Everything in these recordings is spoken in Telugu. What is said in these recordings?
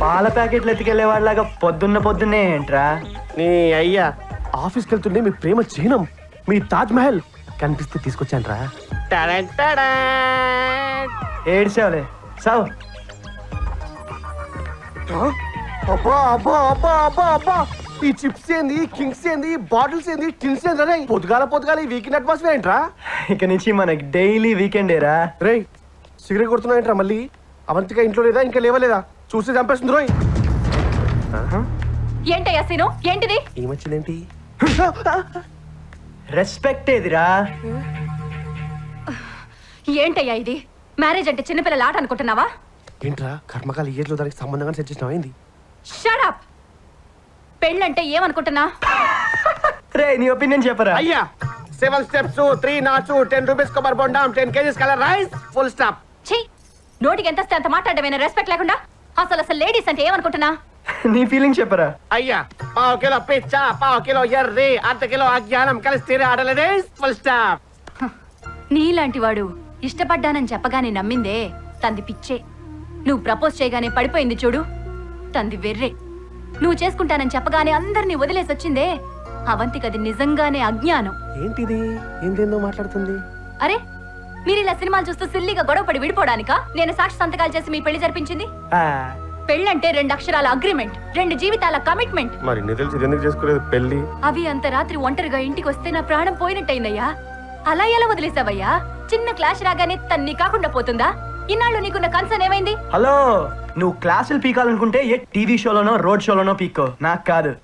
పాల ప్యాకెట్లు ఎత్తుకెళ్ళే వాళ్ళగా పొద్దున్న పొద్దున్నే ఏంట్రా? నీ అయ్యా ఆఫీస్కి వెళ్తుండే మీ ప్రేమ చిహ్నం మీ తాజ్ మహల్ కనిపిస్తే తీసుకొచ్చాను రా ఏడ్చావులే. సావు. అబ్బా అబ్బా అబ్బా అబ్బా అబ్బా. ఈ చిప్స్ ఏంది కింగ్స్ ఏంది బాటిల్స్ ఏంది టిన్స్ ఏంది పొద్దుగాల పొద్దుగాల ఈ వీకెండ్ అట్మాస్ఫియర్ ఏంట్రా? ఇక నుంచి మనకి డైలీ వీకెండేరా. రే సిగరెట్ కొడుతున్నాయంట్రా మళ్ళీ? అవంతిగా ఇంట్లో లేదా? ఇంకా లేవలేదా? చూసి చంపేస్తుంది రోయ్. ఏంటయ్యా సీను? ఏంటిది? ఏమొచ్చిందేంటి? రెస్పెక్ట్ ఏదిరా ఏంటయ్యా ఇది? మ్యారేజ్ అంటే చిన్నపిల్లల ఆట అనుకుంటున్నావా? ఏంట్రా కర్మకాల ఇయర్లో దానికి సంబంధంగా సెట్ చేసినావు ఏంది? షడప్ పెళ్ళంటే ఏమనుకుంటున్నా? రే నీ ఒపీనియన్ చెప్పరా? అయ్యా seven steps three knots ten rupees కొబ్బరి బొండం ten kgs colour rice full stop నోటికి ఎంత వస్తే అంత మాట్లాడమైన రెస్పెక్ట్ లేకుండా? అసలు అసలు లేడీస్ అంటే ఏమనుకుంటున్నా? నీ ఫీలింగ్ చెప్పరా? అయ్యా పావు కిలో పిచ్చ పావు కిలో ఎర్రి అర్ధ కిలో అజ్ఞానం కలిసి తీరే ఆడలేదే ఫుల్ స్టాప్ నీలాంటి వాడు ఇష్టపడ్డానని చెప్పగానే నమ్మిందే తంది పిచ్చే. నువ్వు ప్రపోజ్ చేయగానే పడిపోయింది చూడు తంది వెర్రే. నువ్వు చేసుకుంటానని చెప్పగానే అందరినీ వదిలేసి వచ్చిందే అవంతికది నిజంగానే అజ్ఞానం. ఏంటిది? ఏందేందో మాట్లాడుతుంది? అరే మీరు ఇలా సినిమాలు చూస్తూ సిల్లిగా గొడవపడి విడిపోవడానికా? నేను సాక్షి సంతకాలు చేసి మీ పెళ్ళి జరిపించింది? ఆ, పెళ్ళంటే రెండు అక్షరాల అగ్రిమెంట్ రెండు జీవితాల కమిట్మెంట్. మరి నీ తెలిసి ఎందుకు చేసుకోలేదు పెళ్ళి అవి అంత రాత్రి ఒంటరిగా ఇంటికి వస్తే నా ప్రాణం పోయినట్టయిందయ్యా. అలా ఎలా వదిలేసావయ్యా? చిన్న క్లాష్ రాగానే తన్ని కాకుండా పోతుందా? ఇన్నాళ్ళు నీకున్న కన్సర్న్ ఏమైంది? హలో నువ్వు క్లాసులు పీకాలనుకుంటే ఏ టీవీ షోలోనో రోడ్ షోలోనో పీక్కో. నాకు కాదు.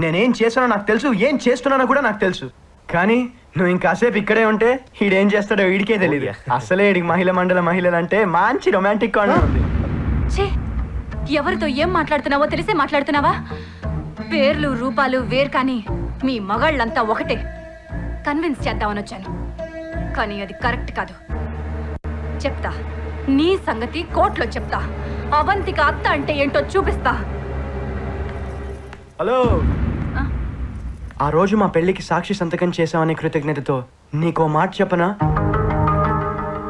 నేనేం చేసానో నాకు తెలుసు ఏం చేస్తున్నానో కూడా నాకు తెలుసు. కానీ నువ్వు ఇంకాసేపు ఇక్కడే ఉంటే ఈడేం చేస్తాడో వీడికే తెలియదు అసలే ఈడికి మహిళ మండల మహిళలు అంటే మంచి రొమాంటిక్ కార్నర్ ఉంది. ఛే! ఎవరితో ఏం మాట్లాడుతున్నావో తెలిసే మాట్లాడుతున్నావా? పేర్లు రూపాలు వేరు కానీ మీ మగాళ్ళంతా ఒకటే. కన్విన్స్ చేద్దామని వచ్చాను. కానీ అది కరెక్ట్ కాదు. చెప్తా. నీ సంగతి కోర్టులో చెప్తా. అవంతిక అత్త అంటే ఏంటో చూపిస్తా. హలో! ఆ? రోజు మా పెళ్ళికి సాక్షి సంతకం చేశావనే కృతజ్ఞతతో నీకో మాట చెప్పనా?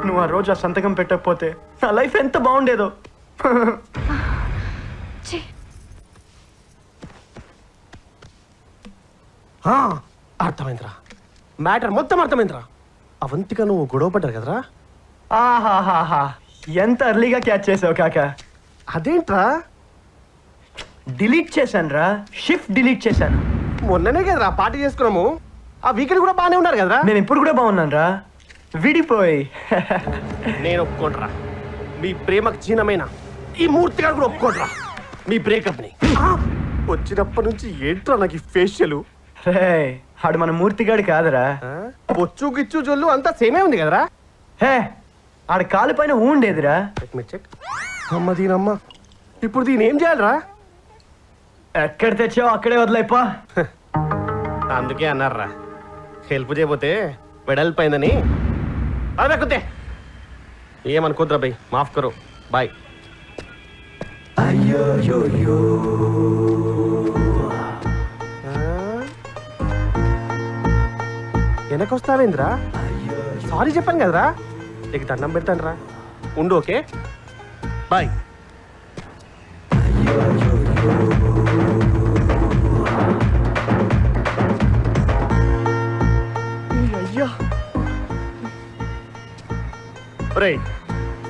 నువ్వు ఆ రోజు ఆ సంతకం పెట్టకపోతే నా లైఫ్ ఎంత బాగుండేదో. ఆ, అర్థమైందిరా. మ్యాటర్ మొత్తం అర్థమైందిరా. అవంతిగా నువ్వు గొడవ పడ్డారు కదరా? ఆహాహాహా. ఎంత అర్లీగా క్యాచ్ చేసావు కాక? అదేంట్రా? డిలీట్ చేశాను రా షిఫ్ట్ డిలీట్ చేశాను. మొన్ననే కదరా పార్టీ చేసుకున్నాము. ఆ వీకెండ్ కూడా బాగానే ఉన్నారు కదరా? నేను ఇప్పుడు కూడా బాగున్నాను రా విడిపోయి. నేను ఒప్పుకోండిరా మీ ప్రేమకు చిహ్నమైన ఈ మూర్తి గారు కూడా ఒప్పుకోండిరా మీ బ్రేకప్ని వచ్చినప్పటి నుంచి ఏంట్రా నాకు ఈ ఫేషియల్ రే ఆడు మన మూర్తిగాడు కాదురా. బొచ్చు గిచ్చు జొల్లు అంతా సేమే ఉంది కదరా. హే ఆడ కాలు పైన ఊండేదిరా. చెక్ అమ్మ దీనమ్మ. ఇప్పుడు దీని ఏం చేయాలరా? ఎక్కడ తెచ్చావు అక్కడే వదిలేపా. అందుకే అన్నారా. హెల్ప్ చేయబోతే వెడల్పోయిందని అదే కుత్తే. ఏమనుకోద్రా బై మాఫ్ కరో. బాయ్. వెనకొస్తావేంద్రా? సారీ చెప్పాను కదరా. నీకు దండం పెడతాను రా ఉండు ఓకే? బాయ్. రే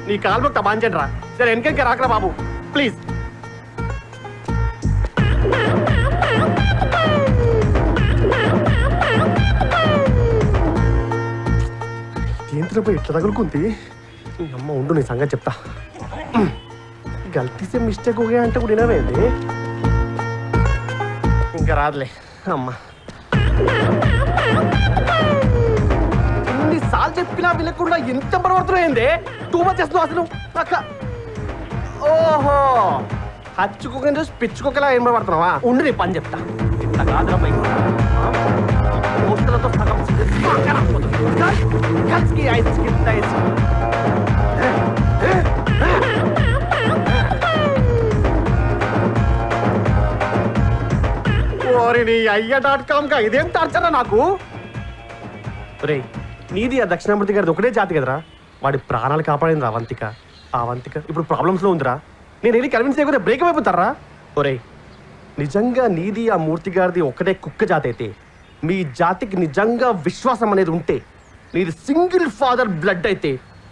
నీ కాల్బుక్ మొక్క రా. సరే వెనకెంక రాకరా బాబు. ప్లీజ్ ఏంటిలో ఇట్లా తగులుకుంది? నీ అమ్మ ఉండు నీ సంగతి చెప్తా. గల్తీసే మిస్టేక్ ఒకే అంటే కూడా వినవేంది? ఇంకా రాదులే అమ్మా. కాల్ చెప్పినా వినకుండా ఎంత పడబడుతున్నాయింది టూ మచ్ చేస్తున్నావు అసలు. అక్క. ఓహో. హచ్చుకోకని చూసి పిచ్చుకోకలా ఏం పడుతున్నావా ఉండి నీ పని చెప్తా. ఇంత కాదురా పై దోస్తులతో సగం కలిసి ఐస్ కింద ఐస్ ఓరి నీ అయ్య డాట్ కామ్ కా ఇదేం టార్చరా నాకు? రే నీది ఆ దక్షిణామూర్తి గారిది ఒకటే జాతి కదరా? వాడి ప్రాణాలు కాపాడింది అవంతిక అవంతిక ఇప్పుడు ప్రాబ్లమ్స్లో ఉందిరా. నేను వెళ్ళి కన్విన్స్ చేయకుండా బ్రేక్ అయిపోతారా? ఒరే నిజంగా నీది ఆ మూర్తి గారిది ఒకటే కుక్క జాతి అయితే మీ జాతికి నిజంగా విశ్వాసం అనేది ఉంటే నీది సింగిల్ ఫాదర్ బ్లడ్ అయితే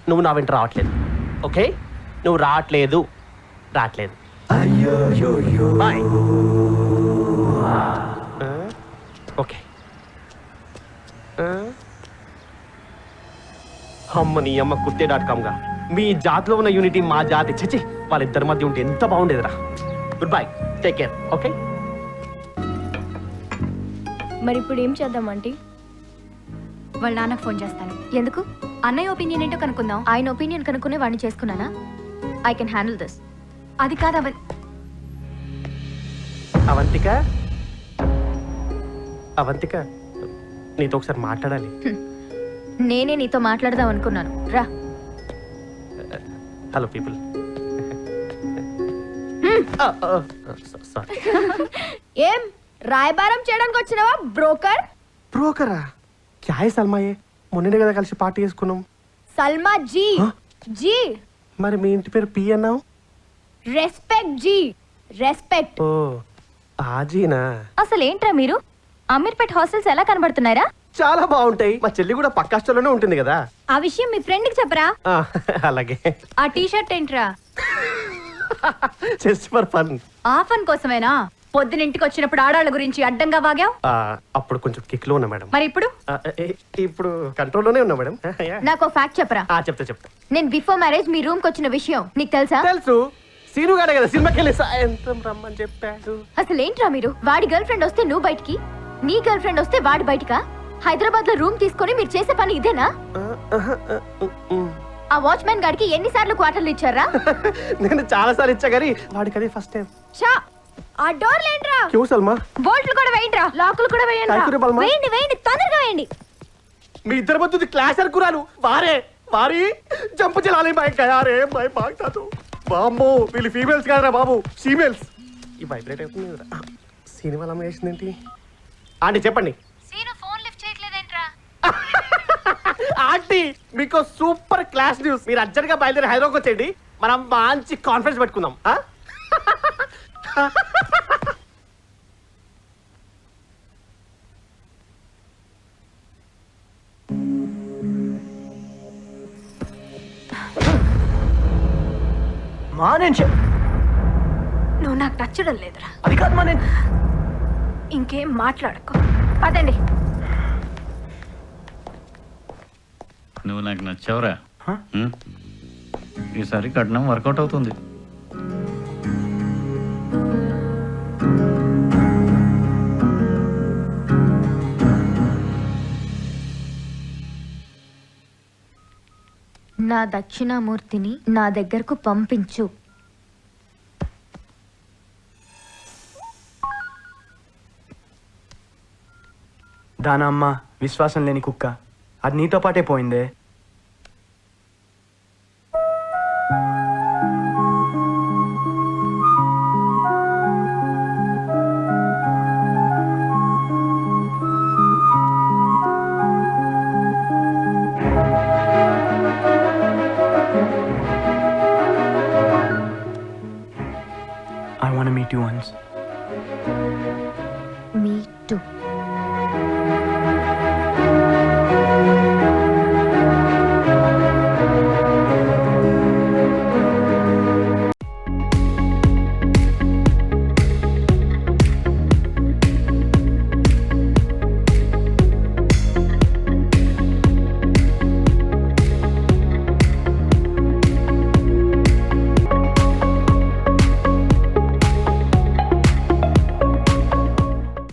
నువ్వు నా వెంట రావట్లేదు. ఓకే? నువ్వు రావట్లేదు. రావట్లేదు. Bye okay. అమ్మ నీ అమ్మ కుత్తే డాట్ కామ్గా మీ జాతిలో ఉన్న యూనిటీ మా జాతి. చచ్చి వాళ్ళిద్దరి మధ్య ఉంటే ఎంత బాగుండేదిరా. Good bye take care okay మరి ఇప్పుడు ఏం చేద్దాం ఆంటీ? వాళ్ళ నాన్నకు ఫోన్ చేస్తాను. ఎందుకు? అన్నయ్య ఒపీనియన్ ఏంటో కనుక్కుందాం. ఆయన ఒపీనియన్ కనుక్కునే వాడిని చేసుకున్నానా? ఐ కెన్ హ్యాండిల్ దిస్ అది కాదు అవ అవంతిక? అవంతిక నీతో ఒకసారి మాట్లాడాలి. నేనే నీతో మాట్లాడదాం అనుకున్నాను. రా. హలో పీపుల్ సారీ ఏం? రాయబారం చేయడానికి వచ్చినావా బ్రోకర్? బ్రోకరా? క్యాయ్ సల్మాయే మొన్ననే కదా కలిసి పార్టీ చేసుకున్నాం. సల్మా జీ? జీ. మరి మీ ఇంటి పేరు పి అన్నావు? రెస్పెక్ట్ జీ. రెస్పెక్ట్. ఓ ఆజీనా అసలు ఏంట్రా మీరు? అమీర్పేట్ హాస్టల్స్ ఎలా కనబడుతున్నారా చాలా బాగుంటాయి. మా చెల్లి కూడా పక్క హాస్టల్లోనే ఉంటుంది కదా. ఆ విషయం మీ ఫ్రెండ్కి చెప్పరా? ఆ, అలాగే. ఆ టీ షర్ట్ ఏంట్రా జస్ట్ ఫర్ ఫన్ ఆఫన్ కోసమేనా? పొద్దునింటికి వచ్చినప్పుడు ఆడాళ్ళ గురించి అడ్డంగా వాగావు? అప్పుడు కొంచెం కిక్లో ఉన్నా మేడం. మరి ఇప్పుడు? ఆ, ఏ- ఇప్పుడు కంట్రోల్లోనే ఉన్నా మేడం. యా. నాకు ఫ్యాక్ట్ చెప్పరా? ఆ, చెప్తా చెప్తా. నేను బిఫోర్ మ్యారేజ్ మీ రూమ్కి వచ్చిన విషయం. నీకు తెలుసా? తెలుసు. సీను గాడే కదా సినిమాకి వెళ్ళి సాయంత్రం రమ్మని చెప్పాడు. అసలు ఏంట్రా మీరు? వాడి గర్ల్ ఫ్రెండ్ వస్తే నువ్వు బయటికి? నీ గర్ల్ ఫ్రెండ్ వస్తే వాడి బయటకా? హైదరాబాద్లో రూమ్ తీసుకొని మీరు చేసే పని ఇదేనా? ఆ, వాచ్మెన్ గాడికి ఎన్నిసార్లు క్వార్టర్లు ఇచ్చారా? నేను చాలా సార్లు ఇచ్చా కానీ వాడికి అదే ఫస్ట్ టైం షా ఆ డోర్ లేంట్రా క్యూ సల్మా? బోల్ట్లు కూడా వేయండిరా. లాకులు కూడా రే బల్మా. వేయండి వేయండి తొందరగా వేయండి. మీ ఇద్దరు మధ్య క్లాస్ అనుకున్నాను. వారే వారి జంపు చెలాలి మై గయారే మై బాగుతాదు బామ్మో వీళ్ళు ఫీమేల్స్ కాదురా బాబు ఫీమేల్స్ ఈ వైబ్రేట్ అవుతుంది కదా. సినిమా అలా వేసిందేంటి ఆంటీ చెప్పండి సీను ఫోన్ లిఫ్ట్ చేయట్లేదేంట్రా ఆంటీ మీకు సూపర్ క్లాస్ న్యూస్. మీరు అర్జెంట్గా బయలుదేరి హైదరాబాద్ వచ్చేయండి. మనం మంచి కాన్ఫరెన్స్ పెట్టుకుందాం. ఆ? మా నేను చెప్ నువ్వు నాకు నచ్చడం లేదురా. అది కాదు మా నేను ఇంకేం మాట్లాడకు. పదండి. నువ్వు నాకు నచ్చావురా? ఉం? ఈసారి కట్నం వర్కౌట్ అవుతుంది నా దక్షిణామూర్తిని నా దగ్గరకు పంపించు దానమ్మ విశ్వాసం లేని కుక్క అది నీతో పాటే పోయిందే I want to meet you once.